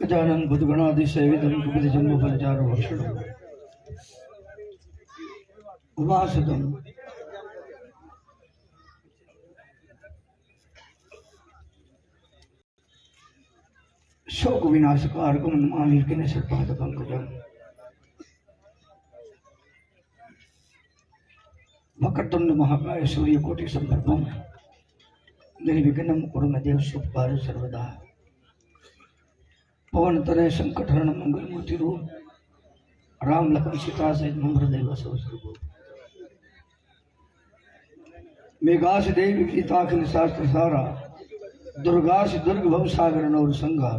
गजानन बुदगणादि सेवित कुपित जन्म पंचार भक्षण उपासतम शोक विनाशकार को मानिल के निश्चित पंकज पंकजम महाकाय सूर्य कोटि संभ्रम निर्विघ्नम कुरुम देव सुख सर्वदा સંકટ હરણ મંગલ મૂર્તિ રૂપ રામ લખન સીતા સહિત મમ હૃદય વસો સર્વો મેઘાસ દેવી ગીતાખિલ શાસ્ત્ર સારા दुर्गास दुर्ग भव सागर नौर संगा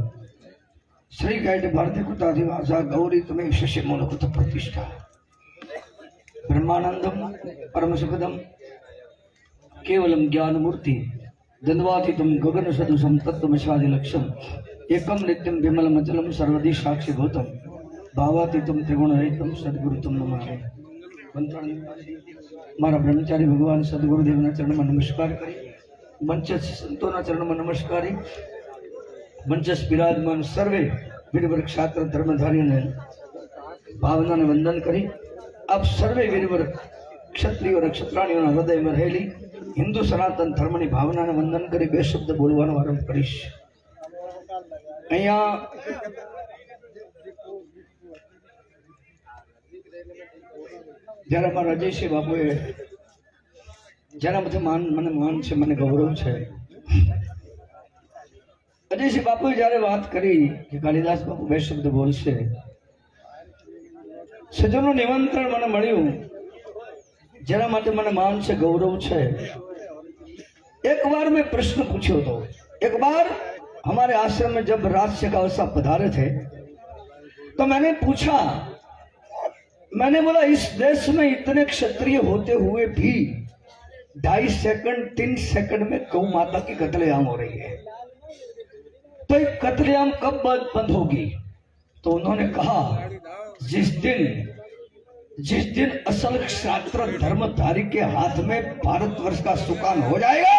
श्री गाइड भारती कुटाधिवासा गौरी तुम्हें शिष्य मूलभूत प्रतिष्ठा ब्रह्मानंदम परम सुखदम केवलम ज्ञान मूर्ति द्वंद्वातीतम गगन सदृशम तत्व लक्ष्यम એકમ નિત્યમ વિમલ મચલમ સર્વદી સાક્ષી ગૌતમ ભાવાતીતમ ત્રિગુણ રહિતમ સદગુરુ નમારે મારા બ્રહ્મચારી ભગવાન સદગુરુદેવના ચરણમાં નમસ્કાર કરી. મંચસ સંતોના ચરણમાં નમસ્કારી. મંચસ બિરાજમાન સર્વે વીરવર ક્ષાત્ર ધર્મધારીને ભાવનાને વંદન કરી. આપ સર્વે વીરવર ક્ષત્રિયો ક્ષત્રાણીઓના હૃદયમાં રહેલી હિન્દુ સનાતન ધર્મની ભાવનાને વંદન કરી બે શબ્દ બોલવાનો આરંભ કરીશ. અહીંયા જ્યારે અમારા રજયસિંહ બાપુએ, જ્યારે બધું માન, મને માન છે, મને ગૌરવ છે અજયસિંહ બાપુએ જ્યારે વાત કરી કે કાલિદાસ બાપુ બે શબ્દ બોલશે સજનનું નિમંત્રણ મને મળ્યું. જેના માટે મને માન છે, ગૌરવ છે. એકવાર મેં પ્રશ્ન પૂછ્યો હતો. એકવાર हमारे आश्रम में जब राज्य का अवस्था पधारे थे तो मैंने पूछा, मैंने बोला, इस देश में इतने क्षत्रिय होते हुए भी ढाई सेकंड, तीन सेकंड में गौ माता की कतलेआम हो रही है। तो ये कत्लेआम कब बंद होगी? तो उन्होंने कहा, जिस दिन जिस दिन असल क्षात्र धर्मधारी के हाथ में भारतवर्ष का सुकान हो जाएगा,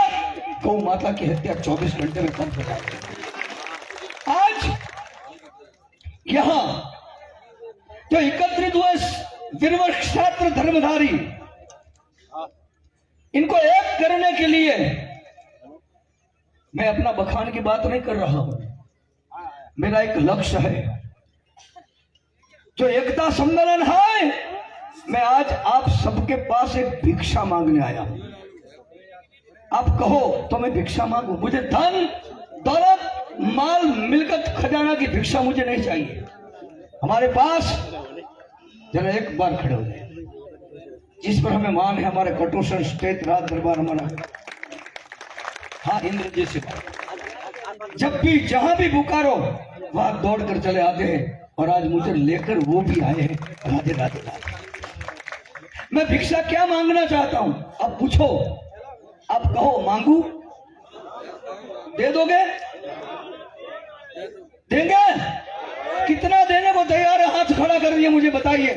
गौ माता की हत्या 24 घंटे में बंद हो जाएगी आज यहाँ जो एकत्रित हुए गिरवर क्षात्र धर्मधारी। इनको एक करने के लिए मैं अपना बखान की बात नहीं कर रहा हूँ। मेरा एक लक्ष्य है। जो एकता सम्मेलन है, मैं आज आप सबके पास एक भिक्षा मांगने आया हूँ। आप कहो तो मैं भिक्षा मांगू। मुझे धन, दौलत, माल, मिलकत, खजाना की भिक्षा मुझे नहीं चाहिए। हमारे पास जरा एक बार खड़े हो जाए। जिस पर हमें मान है, हमारे कटोशन स्टेट राज दरबार हमारा। हाँ इंद्र जी से जब भी, जहाँ भी पुकारो, वहाँ दौड़ कर चले आते हैं और आज मुझे लेकर वो भी आए हैं। राधे राधे राधे। मैं भिक्षा क्या मांगना चाहता हूँ? अब पूछो। आप कहो, मांगू? दे दोगे? देंगे? कितना देने को तैयार है हाथ खड़ा कर दिए मुझे बताइए।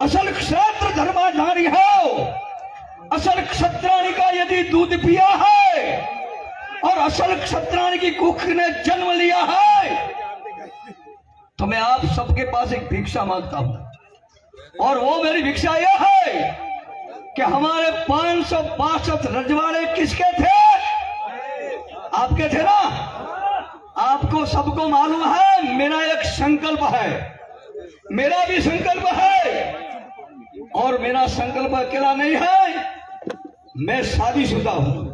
असल क्षत्र धर्माधारी हो असल क्षत्राणी का यदि दूध पिया है, और असल क्षत्राणी की कुख ने जन्म लिया है तो मैं आप सबके पास एक भिक्षा माँगता हूँ। और वो मेरी भिक्षा यह है कि हमारे पाँच सौ बासठ रजवाड़े किसके थे? आपके थे ना? आपको सबको मालूम है, मेरा एक संकल्प है। मेरा भी संकल्प है और मेरा संकल्प अकेला नहीं है। मैं शादीशुदा हूँ।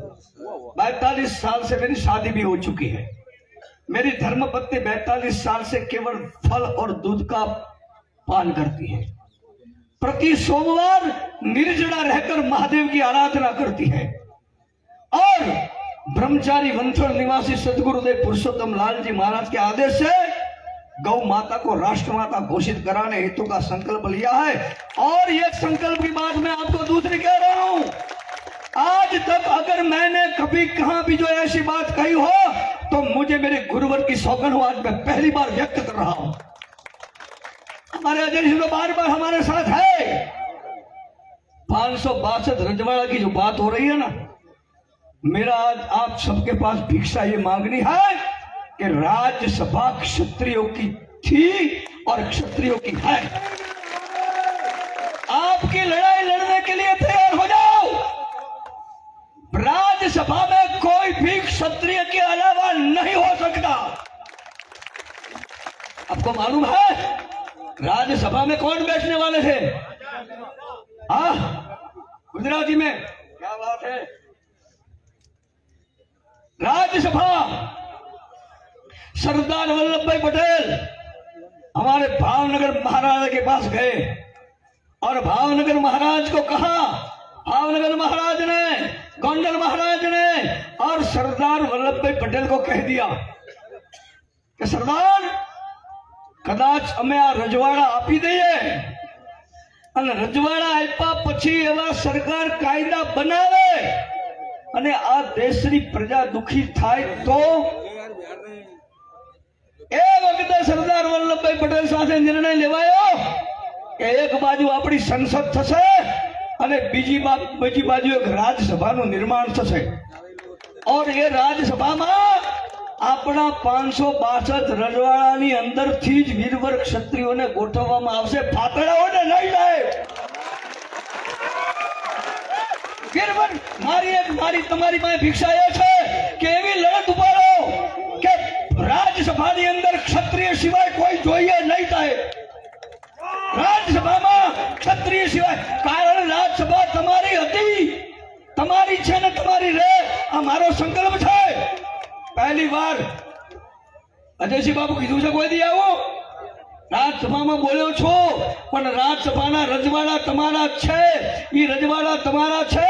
बैतालीस साल से मेरी शादी भी हो चुकी है। मेरी धर्मपत्नी बैतालीस साल से केवल फल और दूध का पान करती है। प्रति सोमवार निर्जड़ा रहकर महादेव की आराधना करती है। और ब्रह्मचारी वंथड़ निवासी सदगुरुदेव पुरुषोत्तम लाल जी महाराज के आदेश से गौ माता को राष्ट्रमाता घोषित कराने हेतु का संकल्प लिया है। और ये संकल्प की बात मैं आपको दूसरी कह रहा हूँ, आज तक अगर मैंने कभी कहा भी जो ऐसी बात कही हो तो मुझे मेरे गुरुवर की सौगन हो आज मैं पहली बार व्यक्त कर रहा हूँ। हमारे अजय तो बार बार हमारे साथ है। पाँच सौ बासठ रजवाड़ा की जो बात हो रही है ना मेरा आज आप सबके पास भिक्षा ये मांगनी है कि राज्यसभा क्षत्रियों की थी और क्षत्रियों की है। आपकी लड़ाई लड़ने के लिए तैयार हो जाओ। राज्यसभा में कोई भी क्षत्रिय के अलावा नहीं हो सकता। आपको मालूम है, राज्यसभा में कौन बैठने वाले थे? हाँ? गुजराती में? क्या बात है? राज्यसभा सरदार वल्लभ भाई पटेल हमारे भावनगर महाराज के पास गए और भावनगर महाराज को कहा भावनगर महाराज ने गोंडल महाराज ने और सरदार वल्लभ भाई पटेल को कह दिया કે સરદાર કદાચ અમે આ રજવાડા આપી દઈએ અને રજવાડા આપ્યા પછી એવા સરકાર કાયદા બનાવે અને આ દેશની પ્રજા દુખી થાય તો? એ વખતે સરદાર વલ્લભભાઈ પટેલ સાથે નિર્ણય લેવાયો કે એક બાજુ આપણી સંસદ થશે અને બીજી બીજી બાજુ એક રાજ્યસભાનું નિર્માણ થશે. ઓર એ રાજ્યસભામાં આપણા પાંચસો બાસઠ રજવાડાની અંદરથી જ વીરવર ક્ષત્રિયોને ગોઠવવામાં આવશે. ફાતડાઓને નહીં જાય વીરવર મારી એક મારી તમારી પાસે ભિક્ષા એ છે કે એવી લડત ઉપાડો કે રાજ્યસભાની અંદર ક્ષત્રિય સિવાય કોઈ જોઈએ નહીં થાય. રાજ્યસભામાં ક્ષત્રિય સિવાય કારણ રાજ્યસભા તમારી હતી. તમારી છે ને તમારી રહે આ મારો સંકલ્પ છે. પહેલી વાર અજયસિંહ બાબુ કીધું છે કોઈ દી આવો. રાજ્યસભામાં બોલ્યો છો, પણ રાજ્યસભાના રજવાડા તમારા છે. એ રજવાડા તમારા છે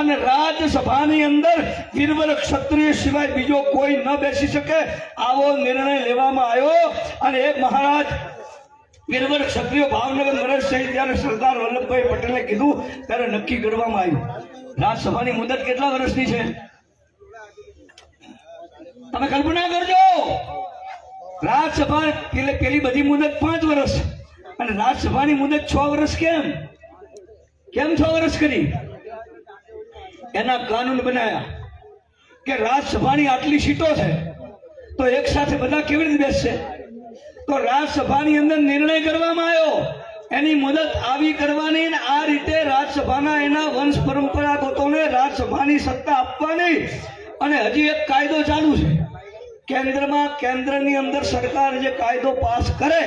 અને રાજ્યસભાની અંદર વીરવર ક્ષત્રિય સિવાય બીજો કોઈ ન બેસી શકે આવો નિર્ણય લેવામાં આવ્યો. અને એ મહારાજ વીરવર ક્ષત્રિય ભાવનગર નરેશ સહિત ત્યારે સરદાર વલ્લભભાઈ પટેલે કીધું, ત્યારે નક્કી કરવામાં આવ્યું. રાજ્યસભાની મુદત કેટલા વર્ષની છે? તમે કલ્પના કરજો. રાજ્યસભા એટલે પેલી બધી મુદત પાંચ વર્ષ અને રાજ્યસભાની મુદત છ વર્ષ કેમ? કેમ છ વર્ષ કરી? એના કાનૂન બનાયા કે રાજ્યસભાની આટલી સીટો છે, તો એક સાથે બધા કેવી રીતે બેસશે? તો રાજ્યસભાની અંદર નિર્ણય કરવામાં આવ્યો. એની મુદત આવી કરવાની ને આ રીતે રાજ્યસભાના એના વંશ પરંપરાગતોને રાજ્યસભાની સત્તા આપવાની. અને હજી એક કાયદો ચાલુ છે. કેન્દ્રમાં કેન્દ્રની અંદર સરકાર જે કાયદો પાસ કરે,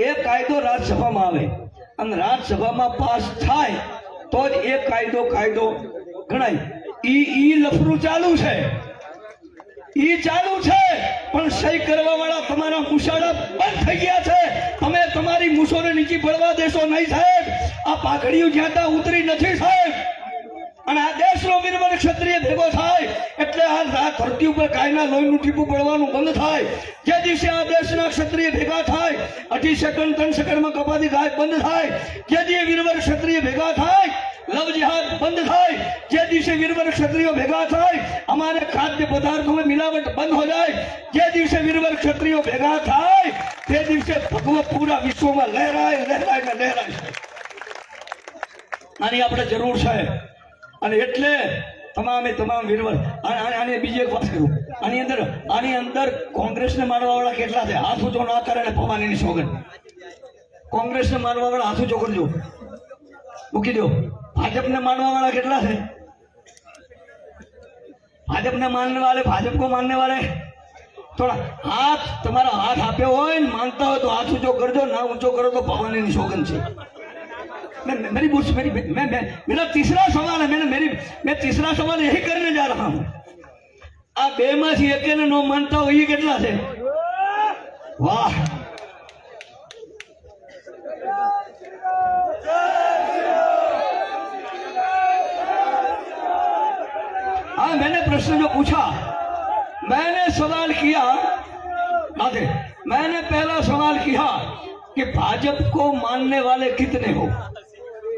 એ કાયદો રાજ્યસભામાં આવે. અને રાજ્યસભામાં પાસ થાય, તો જ એ કાયદો કાયદો ગણાય. ઈ ઈ લફરું ચાલુ છે. ઈ ચાલુ છે, પણ સહી કરવા વાળા તમારા મુસાડા બંધ થઈ ગયા છે. તમે તમારી મૂછોને નીચી પડવા દેશો નહીં સાહેબ. આ પાઘડીઓ જ્યાં ઉતરી નથી સાહેબ. અને આ દેશનો વીરવર ક્ષત્રિય ભેગો થાય એટલે આ ધરતી ઉપર ગાયના લોહીનું ટીપું પડવાનું બંધ થાય. જે દિવસે આ દેશના ક્ષત્રિય ભેગા થાય, અઢી સેકન્ડ, ત્રણ સેકન્ડમાં કપાતી ગાય બંધ થાય. જે દિવસે વીરવર ક્ષત્રિય ભેગા થાય, લવ જિહાદ બંધ થાય. જે દિવસે વીરવર ક્ષત્રિયો ભેગા થાય, અમારે ખાદ્ય પદાર્થોમાં મિલાવટ બંધ હો જાય. જે દિવસે વીરવર ક્ષત્રિયો ભેગા થાય, તે દિવસે ભગવત પૂરા વિશ્વમાં લહેરાય લહેરાય ને લહેરાય. આની આપણે જરૂર છે. અને એટલે તમામે તમામ વિરવર આને બીજી એક વાત કરું. આની અંદર આની અંદર કોંગ્રેસને મારવાવાળા કેટલા છે? હાથ ઊંચો ના કરે અને પવાનીની સોગન કોંગ્રેસને મારવાવાળા હાથ ઊંચો કરજો. મૂકી દો. ભાજપને મારવાવાળા કેટલા છે? ભાજપને માનને વાળે ભાજપ કો માનને વાળે થોડા હાથ, તમારા હાથ આપ્યો હોય ને, માનતા હોય તો હાથ ઊંચો કરજો, ના ઊંચો કરો તો ભગવાનની સોગન છે. मैं मैं- मेरी बुश मेरी मैं मैं मेरा तीसरा सवाल है मैंने मेरी मैं तीसरा सवाल यही करने जा रहा हूं આ બે માંથી એકેને નો માનતા હોય એ કેટલા છે વાહ हाँ मैंने प्रश्न जो पूछा मैंने सवाल किया आगे मैंने पहला सवाल किया कि भाजपा को मानने वाले कितने हो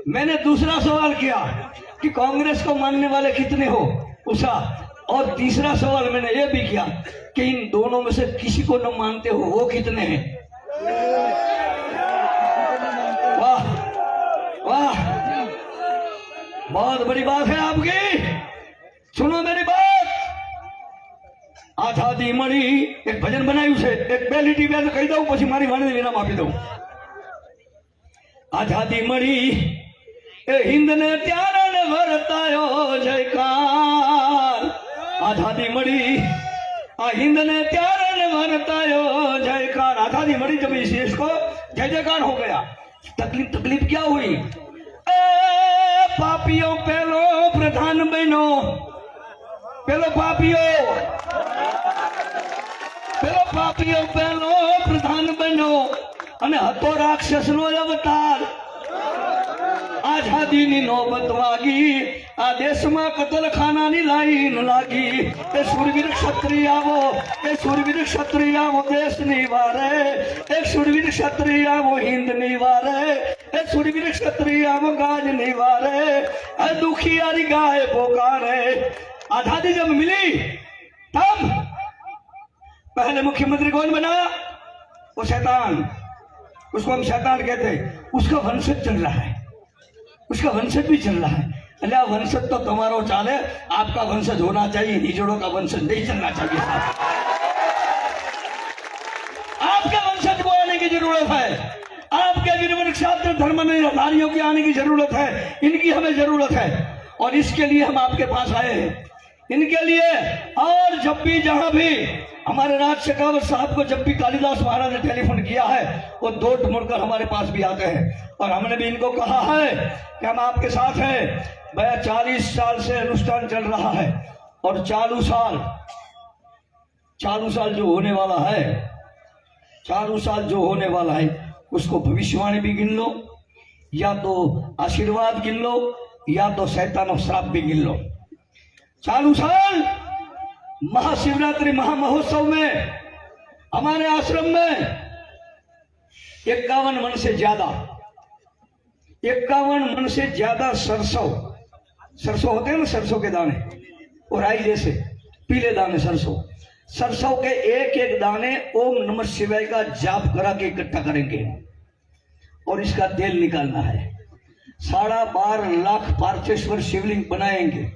मैंने दूसरा सवाल किया कि कांग्रेस को मानने वाले कितने हो उषा और तीसरा सवाल मैंने ये भी किया कि इन दोनों में से किसी को न मानते हो वो कितने हैं वाह वाह बहुत बड़ी बात है आपकी सुनो मेरी बात આઝાદી મળી એક ભજન બનાવ્યું છે એક બે લીટી બે કહી દઉં પછી મારી વાણીને વિરામ આપી દઉં આઝાદી મળી એ હિંદ ને ત્યારે વરતાયો જયકાર. આઝાદી મળી. આ હિંદને ત્યારે વરતાયો જયકાર. આઝાદી મળી તો ભાઈ કો જય જયકાર હો ગયા. તકલીફ તકલીફ ક્યાં હોય એ પાપીઓ પેલો પ્રધાન બન્યો. પેલો પાપીઓ. પેલો પાપીઓ પેલો પ્રધાન બન્યો. અને હતો રાક્ષસનો અવતાર. આઝાદીની નોબત વાગી આ દેશમાં કતલખાનાની લાઈન લાગી એ સુરવીર ક્ષત્રિયાઓ એ સુરવીર ક્ષત્રિયાઓ દેશની વારે એ સુરવીર ક્ષત્રિયાઓ હિન્દની વારે એ સુરવીર ક્ષત્રિયાઓ ગાજની વારે એ દુખિયારી ગાય પોકારે आजादी जब मिली तब पहले मुख्यमंत्री कौन बना वो शैतान उसको हम शैतान कहते हैं उसका वंशज चल रहा है उसका वंशज भी चल रहा है। अरे वंशज तो तुम्हारो चाले आपका वंशज होना चाहिए हिजड़ों का वंशज नहीं चलना चाहिए। साहब आपके वंशज को आने की ज़रूरत है। आपके गिरवन छात्र धर्म में नारियों की आने की ज़रूरत है। इनकी हमें ज़रूरत है। और इसके लिए हम आपके पास आए हैं। इनके लिए और जब भी, जहाँ भी हमारे राज शेखावत साहब को जब भी कालिदास महाराज ने टेलीफोन किया है, वो दो मुड़कर हमारे पास भी आते हैं। और हमने भी इनको कहा है कि हम आपके साथ हैं। भैया, चालीस साल से अनुष्ठान चल रहा है और चालू साल चालू साल जो होने वाला है, चालू साल जो होने वाला है, उसको भविष्यवाणी भी गिन लो, या तो आशीर्वाद गिन लो, या तो शैतानो श्राप भी गिन लो। चालू साल महाशिवरात्रि महामहोत्सव में, हमारे आश्रम में, इक्यावन मन से ज़्यादा इक्यावन मन से ज़्यादा सरसों। सरसों होते हैं ना, सरसों के दाने। और आई जैसे, पीले दाने, सरसों। सरसों के एक एक दाने ओम नमः शिवाय का जाप करा के इकट्ठा करेंगे। और इसका तेल निकालना है। साढ़ा बारह लाख पार्थेश्वर शिवलिंग बनाएँगे।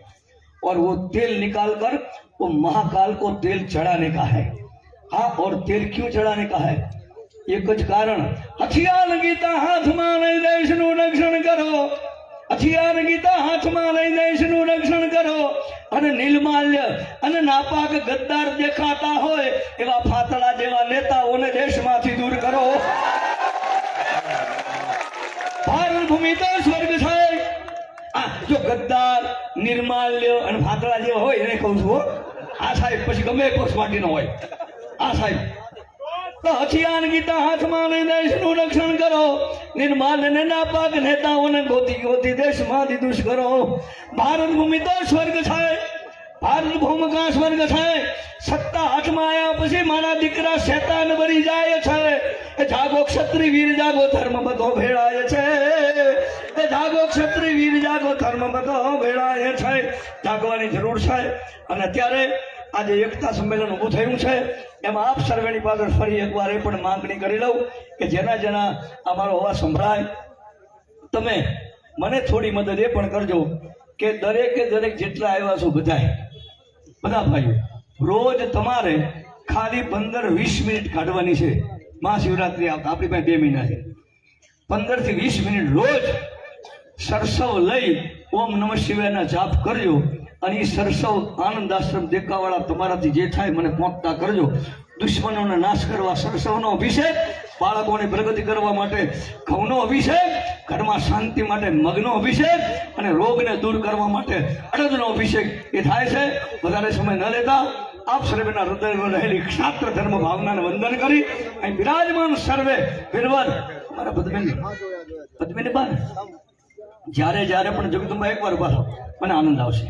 और वो तेल निकालकर, वो महाकाल को तेल चढ़ाने का है। हाँ और तेल क्यों चढ़ाने का है? एक कुछ कारण। हथियार गीता हाथ माने નીલમાલ્ય અને નાપાક ગદ્દાર દેખાતા હોય એવા ફાતળા જેવા નેતાઓને દેશમાંથી દૂર કરો. ભારત ભૂમિ તો સ્વર્ગ છે. જો ગદ્દાર, નિર્માલ્ય અને ફાતળા જેવા હોય એને કહું છું. આ સાહેબ પછી ગમે પક્ષ પાર્ટીનો હોય. આ સાહેબ. તો હથિયાર ગીતા હાથમાં લઈ દેશનું રક્ષણ કરો. નિર્માલ અને નાપાક નેતાઓને ગોતી ગોતી દેશમાંથી દુષ્કરો ભારત ભૂમિ તો સ્વર્ગ છે. ભારત ભૂમિ સ્વર્ગ છે. સત્તા હાથમાં આવ્યા પછી મારા દીકરા શેતાન બની જાય છે. જાગો ક્ષત્રિય વીર, જાગો ધર્મ બધો ભેળાય છે. જાગો ક્ષત્રિય વીર, જાગો ધર્મ બધો ભેળાય છે. જાગવાની જરૂર છે. અને અત્યારે આજે એકતા સંમેલન ઊભું થયું છે. એમાં આપ સર્વેની પાછળ ફરી એકવાર એ પણ માંગણી કરી લઉં કે જેના જેના અમારો અવાજ સંભળાય. તમે મને થોડી મદદ એ પણ કરજો કે દરેકે દરેક જેટલા આવ્યા છો બધાય. બધા ભાઈઓ, રોજ તમારે ખાલી પંદર વીસ મિનિટ કાઢવાની છે. મહાશિવરાત્રી આવતા આપણી પાસે બે મહિના છે. પંદરથી વીસ મિનિટ રોજ સરસવ લઈ ઓમ નમઃ શિવાયના જાપ કરજો અને સરસવ આનંદ આશ્રમ દેખાવાળા તમારાથી જે થાય મને પહોંચતા કરજો. દુશ્મનોનો નાશ કરવા સરસવનો અભિષેક, બાળકોની પ્રગતિ કરવા માટે ઘઉંનો અભિષેક, ઘરમાં શાંતિ માટે મગનો અભિષેક અને રોગને દૂર કરવા માટે અડદનો અભિષેક. એ થાય છે. વધારે સમય ન લેતા આપ સર્વેના હૃદયમાં રહેલી ક્ષાત્ર ધર્મ ભાવનાને વંદન કરી અહીં બિરાજમાન સર્વે વિરવર મારા પદ્મિની પદ્મિની બાર. જ્યારે જ્યારે પણ જગદંબા એકવાર થાઓ, મને આનંદ આવશે.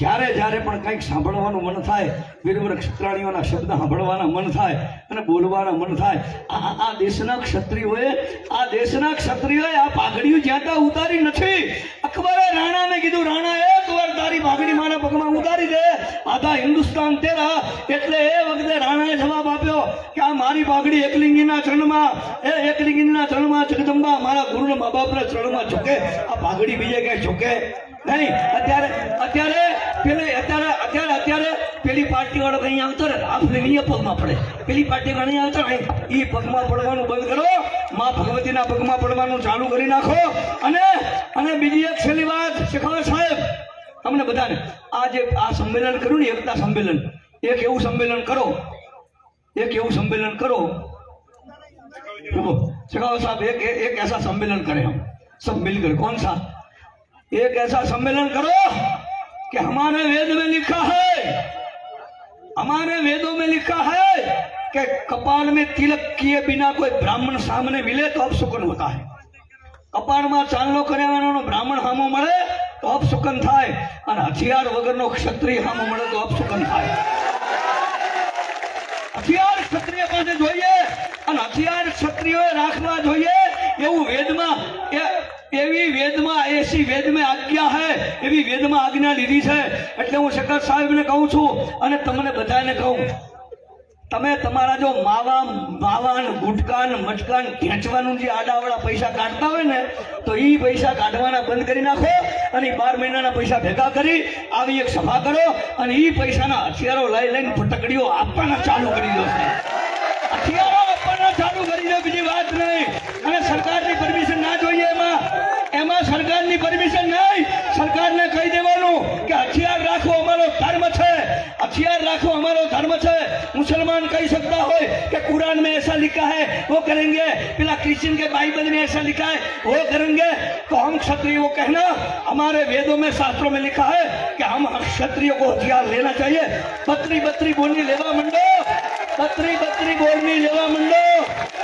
જ્યારે જ્યારે પણ કંઈક સાંભળવાનું મન થાય વીરવ્ર ક્ષત્રાણીઓના શબ્દ સાંભળવાના મન થાય અને બોલવાના મન થાય, આ આ દેશના ક્ષત્રિયોએ, આ દેશના ક્ષત્રિયોએ આ પાઘડીઓ જ્યાં ત્યાં ઉતારી નથી. અકબરે રાણાને કીધું રાણા વાર તારી માગણી મારા પગમાં ઉતારી દે. આધા હિન્દુસ્તાન તેરા. એટલે એ વખતે રાણાએ જવાબ આપ્યો કે આ મારી પાઘડી એકલિંગીના ચરણમાં, એ એકલિંગીના ચરણમાં જગદંબા મારા ગુરુના મા બાપના ચરણમાં ઝૂકે. આ પાઘડી બીજે ક્યાંય ઝૂકે? નહીં. અત્યારે અત્યારે પેલી, અત્યારે અત્યારે અત્યારે પેલી પાર્ટી વાળો કઈ આવતો ને આપણે નહીં પગમાં પડે. પેલી પાર્ટી વાળો નહીં આવતો ને એ પગમાં પડવાનું બંધ કરો. માં ભગવતીના પગમાં પડવાનું ચાલુ કરી નાખો. અને અને બીજી એક છેલ્લી વાત શેખાવત સાહેબ. તમને બધાને આ જે આ સંમેલન કર્યું ને એકતા સંમેલન એક એવું સંમેલન કરો એક એવું સંમેલન કરો रुको शेखावत साहब एक एक एक ऐसा सम्मेलन करें हम सब मिलकर कौन सा एक ऐसा सम्मेलन करो कि हमारे वेद में लिखा है हमारे वेदों में लिखा है कि कपाल में तिलक किए बिना कोई ब्राह्मण सामने मिले तो अपशुकन होता है કપાળમાં ચાંદલો કર્યાવાનો બ્રાહ્મણ હામો મળે તો અપશુકન થાય. અને હથિયાર વગરનો ક્ષત્રિય હામો મળે તો અપશુકન થાય. હથિયાર ક્ષત્રિય પાસે જોઈએ અને હથિયાર ક્ષત્રિયોએ રાખવા જોઈએ. એવું વેદમાં એ- એવી વેદમાં, એસી વેદમાં આજ્ઞા હે, એવી વેદમાં આજ્ઞા લીધી છે. એટલે હું શંકર સાહેબને કહું છું અને તમને બધાને કહું. તમે તમારા જો માવા માવાન ગુટકાન મટકાન ખેંચવાનું જે આડાવાળા પૈસા કાઢતા હોય ને, તો એ પૈસા કાઢવાના બંધ કરી નાખો અને બાર મહિનાના પૈસા ભેગા કરી આવી એક સભા કરો અને એ પૈસાના હથિયારો લઈ લઈને ફટકડીઓ આપવાના ચાલુ કરી દો. હથિયારો આપવાના ચાલુ કરી દો, બીજી વાત નહીં. અને સરકારની પરમિશન ના જોઈએ એમાં. એમાં સરકારની પરમિશન નહીં. સરકારને કહી દેવાનું કે હથિયાર રાખવો અમારો ધર્મ છે. હથિયાર રાખવો અમારો ધર્મ છે. मुसलमान कह सकता हो कि कुरान में ऐसा लिखा है वो करेंगे पिला क्रिश्चियन के बाइबल में ऐसा लिखा है वो करेंगे तो हम क्षत्रिय को कहना हमारे वेदों में शास्त्रों में लिखा है कि हम क्षत्रियो को हथियार लेना चाहिए बत्री बत्री बोलनी लेवा मंडो બત્રી બત્રી બોલની લેવા મંડો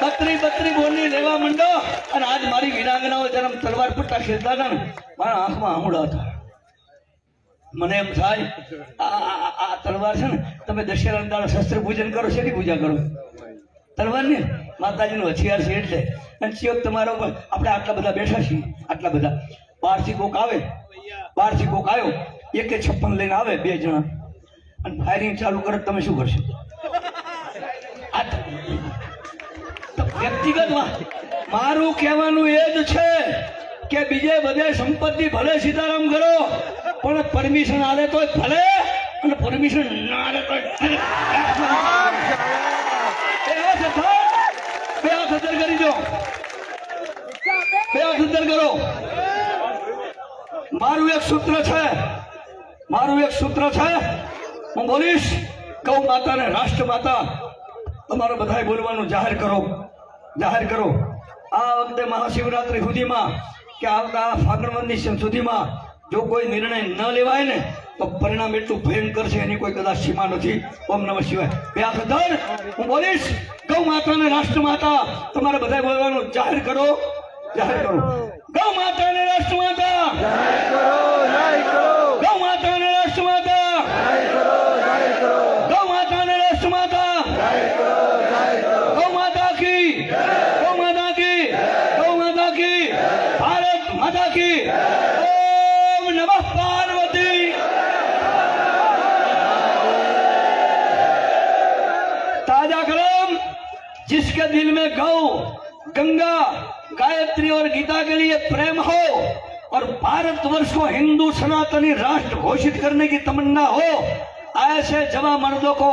બત્રી બત્રી બોલની લેવા મંડો અને આજ મારી વિરાંગનાઓ જન્મ તલવાર પટ્ટા ખેલતા હતા ને મારા આંખમાં આમુડા હતા મને એમ થાય, આ તલવાર છે ને, તમે દશેરાના દાડે શસ્ત્ર પૂજન કરો, શેની પૂજા કરો? તલવાર ને માતાજીનું હથિયાર છે એટલે. અને ચિયોક તમારા આપણે આટલા બધા બેઠા છીએ, આટલા બધા. બહારથી કોક આવે, બહારથી કોક આવ્યો, એકે છપ્પન લઈને આવે બે જણા. અને ફાયરિંગ ચાલુ કરો, તમે શું કરશો? વ્યક્તિગત મારું કહેવાનું એ જ છે કે બીજે બધે સંપત્તિ ભલે સીતારામ કરો પણ પરમિશન આલે તો ભલે, અને પરમિશન ના આલે તો બે કરી. દો. બે હાથ કરો. મારું એક સૂત્ર છે. મારું એક સૂત્ર છે. હું બોલીશ ગૌ માતા રાષ્ટ્ર માતા તમારે બધાએ બોલવાનું જાહેર કરો. જાહેર કરો. આ વખતે મહાશિવરાત્રી સુધીમાં કે આવતા ફાગણ સુધીમાં જો કોઈ નિર્ણય ન લેવાય ને, તો પરિણામ એટલું ભયંકર છે, એની કોઈ કદાચ સીમા નથી. ઓમ નમઃ શિવાય. બે હાથ હું બોલીશ, ગૌ માતા ને રાષ્ટ્ર માતા તમારે બધા બોલવાનું જાહેર કરો. જાહેર કરો. ગૌ માતા ને રાષ્ટ્ર માતા ગૌ गायत्री और गीता के लिए प्रेम हो और भारतवर्ष को हिंदू सनातनी राष्ट्र घोषित करने की तमन्ना हो, ऐसे जवा मर्दों को,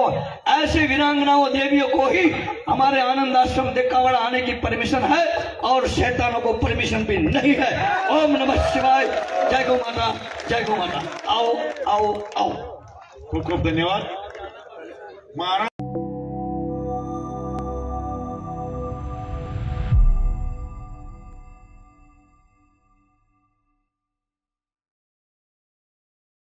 ऐसे वीरांगनाओं देवियों को ही हमारे आनंद आश्रम देखावड़ा आने की परमिशन है और शैतानों को परमिशन भी नहीं है। ओम नमः शिवाय। जय गो माता। जय गो माता। आओ आओ आओ। खूब खूब धन्यवाद। महाराज।